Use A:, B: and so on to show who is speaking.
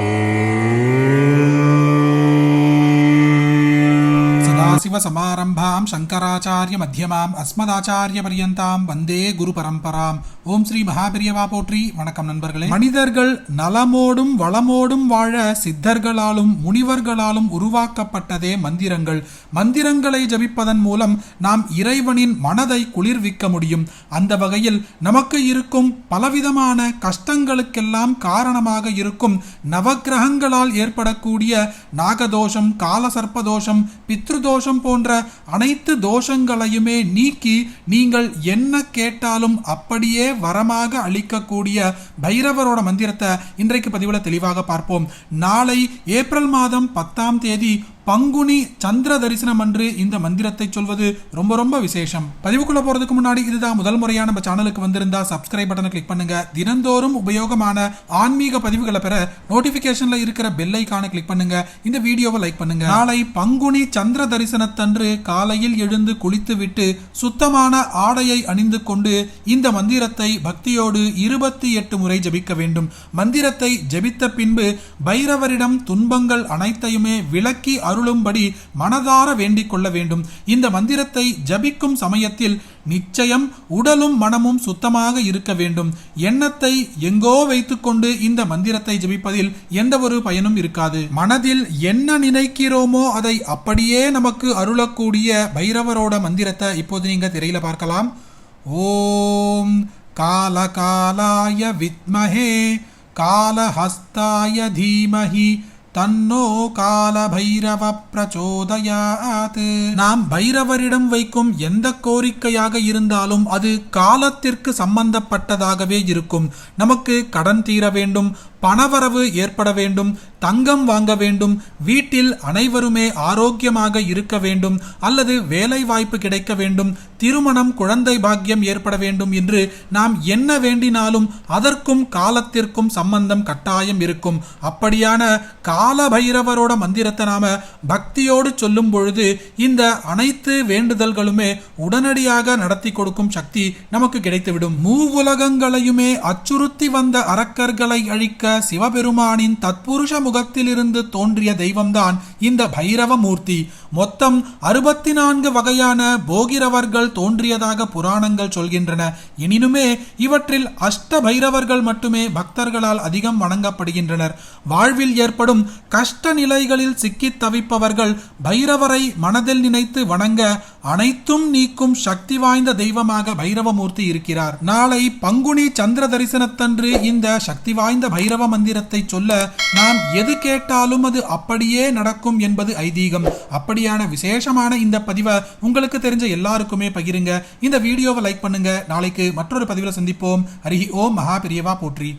A: Oh. சதாசிவசமாரம்பாம் Shankaracharya மத்தியமாம் அஸ்மதாச்சாரிய பரியந்தாம் வந்தே குரு பரம்பராம் ஓம் ஸ்ரீ மகாபிரியவா போற்றி வணக்கம் நண்பர்களே. மனிதர்கள் நலமோடும் வளமோடும் வாழ சித்தர்களாலும் முனிவர்களாலும் உருவாக்கப்பட்டதே மந்திரங்கள். மந்திரங்களை ஜபிப்பதன் மூலம் நாம் இறைவனின் மனதை குளிர்விக்க முடியும். அந்த வகையில் நமக்கு இருக்கும் பலவிதமான கஷ்டங்களுக்கெல்லாம் காரணமாக இருக்கும் நவக்கிரகங்களால் ஏற்படக்கூடிய நாகதோஷம் காலசர்ப்பதோஷம் பித்ருதோஷம் போன்ற அனைத்து தோஷங்களையுமே நீக்கி நீங்கள் என்ன கேட்டாலும் அப்படியே வரமாக அளிக்கக்கூடிய பைரவரோட மந்திரத்தை இன்றைக்கு பதிவில் தெளிவாக பார்ப்போம். நாளை ஏப்ரல் மாதம் பத்தாம் தேதி பங்குனி சந்திர தரிசனம் அன்று இந்த மந்திரத்தை சொல்வது ரொம்ப ரொம்ப விசேஷம். பதிவுக்குள்ள போறதுக்கு முன்னாடி இதுதான் முதல் முறையா நம்ம சேனலுக்கு வந்திருந்தா சப்ஸ்கிரைப் பட்டனை கிளிக் பண்ணுங்க. தினந்தோறும் உபயோகமான ஆன்மீக பதிவுகளை பெற நோட்டிபிகேஷன்ல இருக்கிற பெல் ஐக்கானை கிளிக் பண்ணுங்க. இந்த வீடியோவை லைக் பண்ணுங்க. நாளை பங்குனி சந்திர தரிசனத்தன்று காலையில் எழுந்து குளித்து விட்டு சுத்தமான ஆடையை அணிந்து கொண்டு இந்த மந்திரத்தை பக்தியோடு இருபத்தி எட்டு முறை ஜபிக்க வேண்டும். மந்திரத்தை ஜபித்த பின்பு பைரவரிடம் துன்பங்கள் அனைத்தையுமே விளக்கி அருளும்படி மனதார வேண்டிக் கொள்ள வேண்டும். இந்த மந்திரத்தை ஜபிக்கும் சமயத்தில் நிச்சயம் உடலும் மனமும் சுத்தமாக இருக்க வேண்டும். எண்ணத்தை எங்கோ வைத்துக்கொண்டு இந்த மந்திரத்தை ஜபிப்பதில் எந்த ஒரு பயனும் இருக்காது. மனதில் என்ன நினைக்கிறோமோ அதை அப்படியே நமக்கு அருளக்கூடிய பைரவரோட மந்திரத்தை இப்போது நீங்க திரையில பார்க்கலாம். ஓம் காலகாலாய வித்மஹே காலஹஸ்தாய தீமஹி தன்னோ கால பைரவ பிரச்சோதயாத் நாம் பைரவரிடம் வைக்கும் எந்த கோரிக்கையாக இருந்தாலும் அது காலத்திற்கு சம்பந்தப்பட்டதாகவே இருக்கும். நமக்கு கடன் தீர வேண்டும் பணவரவு ஏற்பட வேண்டும் தங்கம் வாங்க வேண்டும் வீட்டில் அனைவருமே ஆரோக்கியமாக இருக்க வேண்டும் அல்லது வேலை வாய்ப்பு கிடைக்க வேண்டும் திருமணம் குழந்தை பாக்கியம் ஏற்பட வேண்டும் என்று நாம் என்ன வேண்டினாலும் அதற்கும் காலத்திற்கும் சம்பந்தம் கட்டாயம் இருக்கும். அப்படியான கால பைரவரோட மந்திரத்தை நாம பக்தியோடு சொல்லும் பொழுது இந்த அனைத்து வேண்டுதல்களுமே உடனடியாக நடத்தி கொடுக்கும் சக்தி நமக்கு கிடைத்துவிடும். மூவுலகங்களையுமே அச்சுறுத்தி வந்த அரக்கர்களை அழிக்க சிவபெருமானின் தத்புருஷ முகத்திலிருந்து தோன்றிய தெய்வம்தான் இந்த பைரவ மூர்த்தி. மொத்தம் அறுபத்தி நான்கு வகையான போகிரவர்கள் தோன்றியதாக புராணங்கள் சொல்கின்றன. எனினுமே இவற்றில் அஷ்ட பைரவர்கள் மட்டுமே பக்தர்களால் அதிகம் வணங்கப்படுகின்றனர். வாழ்வில் ஏற்படும் கஷ்ட நிலைகளில் சிக்கித் தவிப்பவர்கள் பைரவரை மனதில் நினைத்து வணங்க அனைத்தும் நீக்கும் சக்தி வாய்ந்த தெய்வமாக பைரவமூர்த்தி இருக்கிறார். நாளை பங்குனி சந்திர தரிசனத்தன்று இந்த சக்தி வாய்ந்த பைரவ மந்திரத்தை சொல்ல நாம் எது கேட்டாலும் அது அப்படியே நடக்கும் என்பது ஐதீகம். அப்படியான விசேஷமான இந்த பதிவை உங்களுக்கு தெரிஞ்ச எல்லாருக்குமே பகிருங்க. இந்த வீடியோவை லைக் பண்ணுங்க. நாளைக்கு மற்றொரு பதிவில் சந்திப்போம். ஹரி ஓம் மகா போற்றி.